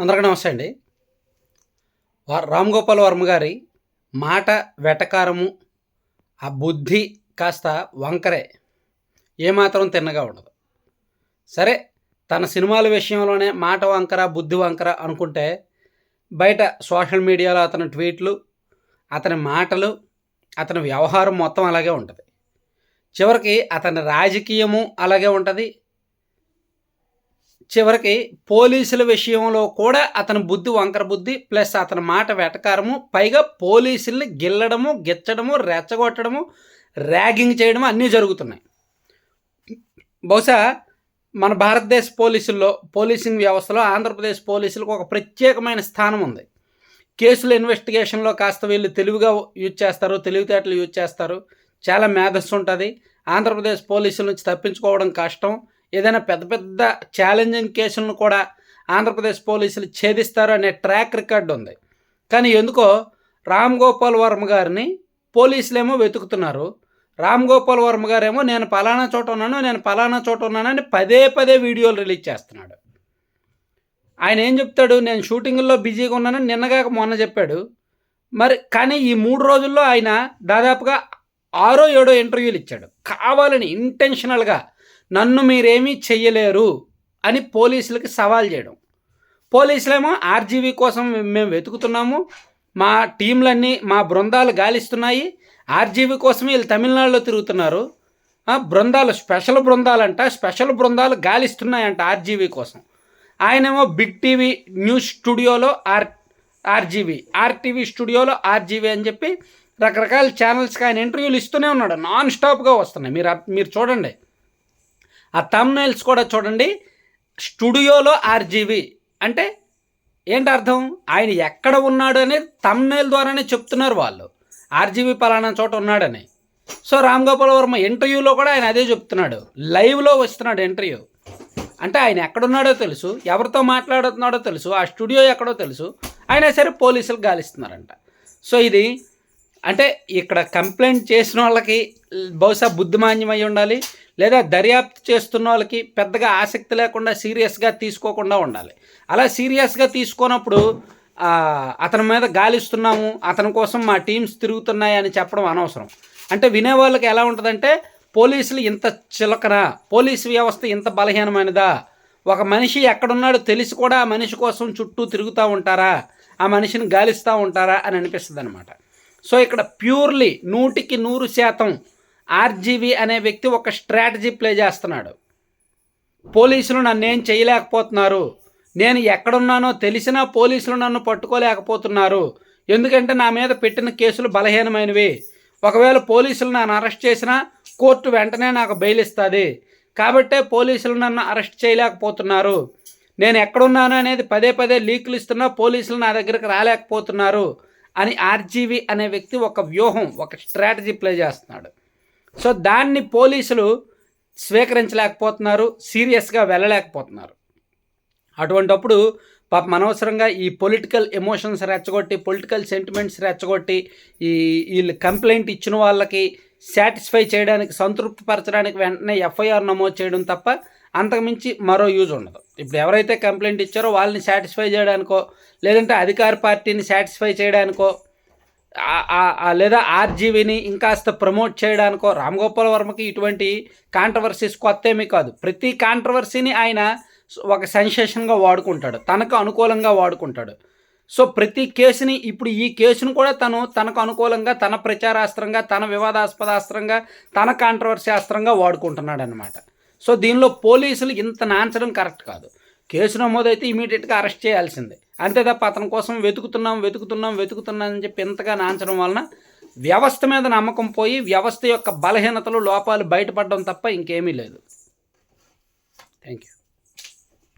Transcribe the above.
అందరికీ నమస్తే అండి. రామ్ గోపాల్ వర్మ గారి మాట వెటకారము ఆ బుద్ధి కాస్త వంకరే. ఏమాత్రం తిన్నగా ఉండదు. సరే తన సినిమాల విషయంలోనే మాట వంకర బుద్ధి వంకర అనుకుంటే బయట సోషల్ మీడియాలో అతని ట్వీట్లు అతని మాటలు అతని వ్యవహారం మొత్తం అలాగే ఉంటుంది. చివరికి అతని రాజకీయము అలాగే ఉంటుంది. చివరికి పోలీసుల విషయంలో కూడా అతని బుద్ధి వంకర బుద్ధి ప్లస్ అతని మాట వెటకారము పైగా పోలీసుల్ని గిల్లడము గిచ్చడము రెచ్చగొట్టడము ర్యాగింగ్ చేయడము అన్నీ జరుగుతున్నాయి. బహుశా మన భారతదేశ పోలీసుల్లో పోలీసింగ్ వ్యవస్థలో ఆంధ్రప్రదేశ్ పోలీసులకు ఒక ప్రత్యేకమైన స్థానం ఉంది. కేసుల ఇన్వెస్టిగేషన్లో కాస్త వీళ్ళు తెలివిగా యూజ్ చేస్తారు తెలివితేటలు యూజ్ చేస్తారు. చాలా మేధస్సు ఉంటుంది. ఆంధ్రప్రదేశ్ పోలీసుల నుంచి తప్పించుకోవడం కష్టం. ఏదైనా పెద్ద పెద్ద ఛాలెంజింగ్ కేసులను కూడా ఆంధ్రప్రదేశ్ పోలీసులు ఛేదిస్తారు అనే ట్రాక్ రికార్డు ఉంది. కానీ ఎందుకో రామ్ గోపాల్ వర్మ గారిని పోలీసులేమో వెతుకుతున్నారు. రామ్ గోపాల్ వర్మ గారేమో నేను పలానా చోట ఉన్నాను నేను పలానా చోట ఉన్నానని పదే పదే వీడియోలు రిలీజ్ చేస్తున్నాడు. ఆయన ఏం చెప్తాడు నేను షూటింగ్లో బిజీగా ఉన్నానని నిన్నగాక మొన్న చెప్పాడు. మరి కానీ ఈ మూడు రోజుల్లో ఆయన దాదాపుగా ఆరో ఏడో ఇంటర్వ్యూలు ఇచ్చాడు. కావాలని ఇంటెన్షనల్గా నన్ను మీరేమీ చెయ్యలేరు అని పోలీసులకి సవాల్ చేయడం. పోలీసులేమో ఆర్జీవీ కోసం మేము వెతుకుతున్నాము మా టీంలన్నీ మా బృందాలు గాలిస్తున్నాయి ఆర్జీవీ కోసం వీళ్ళు తమిళనాడులో తిరుగుతున్నారు. బృందాలు స్పెషల్ బృందాలంట స్పెషల్ బృందాలు గాలిస్తున్నాయంట ఆర్జీవీ కోసం. ఆయనేమో బిగ్ టీవీ న్యూస్ స్టూడియోలో ఆర్ ఆర్జీవీ ఆర్టీవీ స్టూడియోలో ఆర్జీవీ అని చెప్పి రకరకాల ఛానల్స్కి ఆయన ఇంటర్వ్యూలు ఇస్తూనే ఉన్నాడు. నాన్ స్టాప్గా వస్తున్నాయి. మీరు మీరు చూడండి. ఆ తమ్నైల్స్ కూడా చూడండి. స్టూడియోలో ఆర్జీవీ. అంటే ఏంటి అర్థం? ఆయన ఎక్కడ ఉన్నాడు అనేది తమ్నైల్ ద్వారానే చెప్తున్నారు వాళ్ళు. ఆర్జీవీ పలానా చోట ఉన్నాడని. సో రామ్ గోపాల్ వర్మ ఇంటర్వ్యూలో కూడా ఆయన అదే చెప్తున్నాడు. లైవ్లో వస్తున్నాడు ఇంటర్వ్యూ. అంటే ఆయన ఎక్కడున్నాడో తెలుసు ఎవరితో మాట్లాడుతున్నాడో తెలుసు ఆ స్టూడియో ఎక్కడో తెలుసు. అయినా సరే పోలీసులు గాలిస్తున్నారంట. సో ఇది అంటే ఇక్కడ కంప్లైంట్ చేసిన వాళ్ళకి బహుశా బుద్ధిమాన్యం అయి ఉండాలి లేదా దర్యాప్తు చేస్తున్న వాళ్ళకి పెద్దగా ఆసక్తి లేకుండా సీరియస్గా తీసుకోకుండా ఉండాలి. అలా సీరియస్గా తీసుకున్నప్పుడు అతని మీద గాలిస్తున్నాము అతని కోసం మా టీమ్స్ తిరుగుతున్నాయి అని చెప్పడం అనవసరం. అంటే వినేవాళ్ళకి ఎలా ఉంటుందంటే పోలీసులు ఇంత చిలకన పోలీసు వ్యవస్థ ఇంత బలహీనమైనదా? ఒక మనిషి ఎక్కడున్నాడో తెలిసి కూడా ఆ మనిషి కోసం చుట్టూ తిరుగుతూ ఉంటారా? ఆ మనిషిని గాలిస్తూ ఉంటారా అని అనిపిస్తుంది అనమాట సో ఇక్కడ ప్యూర్లీ నూటికి నూరు శాతం ఆర్జీవీ అనే వ్యక్తి ఒక స్ట్రాటజీ ప్లే చేస్తున్నాడు. పోలీసులు నన్ను ఏం చేయలేకపోతున్నారు? నేను ఎక్కడున్నానో తెలిసినా పోలీసులు నన్ను పట్టుకోలేకపోతున్నారు. ఎందుకంటే నా మీద పెట్టిన కేసులు బలహీనమైనవి. ఒకవేళ పోలీసులు నన్ను అరెస్ట్ చేసినా కోర్టు వెంటనే నాకు బెయిల్ ఇస్తుంది. కాబట్టే పోలీసులు నన్ను అరెస్ట్ చేయలేకపోతున్నారు. నేను ఎక్కడున్నాను అనేది పదే పదే లీకులు ఇస్తున్నా పోలీసులు నా దగ్గరికి రాలేకపోతున్నారు. అని ఆర్జీవి అనే వ్యక్తి ఒక వ్యూహం ఒక స్ట్రాటజీ ప్లే చేస్తున్నాడు. సో దాన్ని పోలీసులు స్వీకరించలేకపోతున్నారు సీరియస్గా వెళ్ళలేకపోతున్నారు. అటువంటప్పుడు పాపం అనవసరంగా ఈ పొలిటికల్ ఎమోషన్స్ రెచ్చగొట్టి పొలిటికల్ సెంటిమెంట్స్ రెచ్చగొట్టి ఈ వీళ్ళు కంప్లైంట్ ఇచ్చిన వాళ్ళకి సాటిస్ఫై చేయడానికి సంతృప్తి పరచడానికి వెంటనే ఎఫ్ఐఆర్ నమోదు చేయడం తప్ప అంతకుమించి మరో యూజ్ ఉండదు. ఇప్పుడు ఎవరైతే కంప్లైంట్ ఇచ్చారో వాళ్ళని సాటిస్ఫై చేయడానికో లేదంటే అధికార పార్టీని సాటిస్ఫై చేయడానికో లేదా ఆర్జీవీని ఇంకాస్త ప్రమోట్ చేయడానికో రామ్ గోపాల్ వర్మకి ఇటువంటి కాంట్రవర్సీస్ కొత్త ఏమీ కాదు. ప్రతి కాంట్రవర్సీని ఆయన ఒక సెన్సేషన్గా వాడుకుంటాడు. తనకు అనుకూలంగా వాడుకుంటాడు. సో ప్రతి కేసుని ఇప్పుడు ఈ కేసును కూడా తను తనకు అనుకూలంగా తన ప్రచారాస్త్రంగా తన వివాదాస్పదాస్త్రంగా తన కాంట్రవర్సీ అస్త్రంగా వాడుకుంటున్నాడు అనమాట సో దీనిలో పోలీసులు ఇంత నాంచడం కరెక్ట్ కాదు. కేసు నమోదైతే ఇమీడియట్గా అరెస్ట్ చేయాల్సిందే. అంతే తప్ప అతని కోసం వెతుకుతున్నాం వెతుకుతున్నాం వెతుకుతున్నాం అని చెప్పి ఇంతగా నాంచడం వలన వ్యవస్థ మీద నమ్మకం పోయి వ్యవస్థ యొక్క బలహీనతలు లోపాలు బయటపడడం తప్ప ఇంకేమీ లేదు. Thank you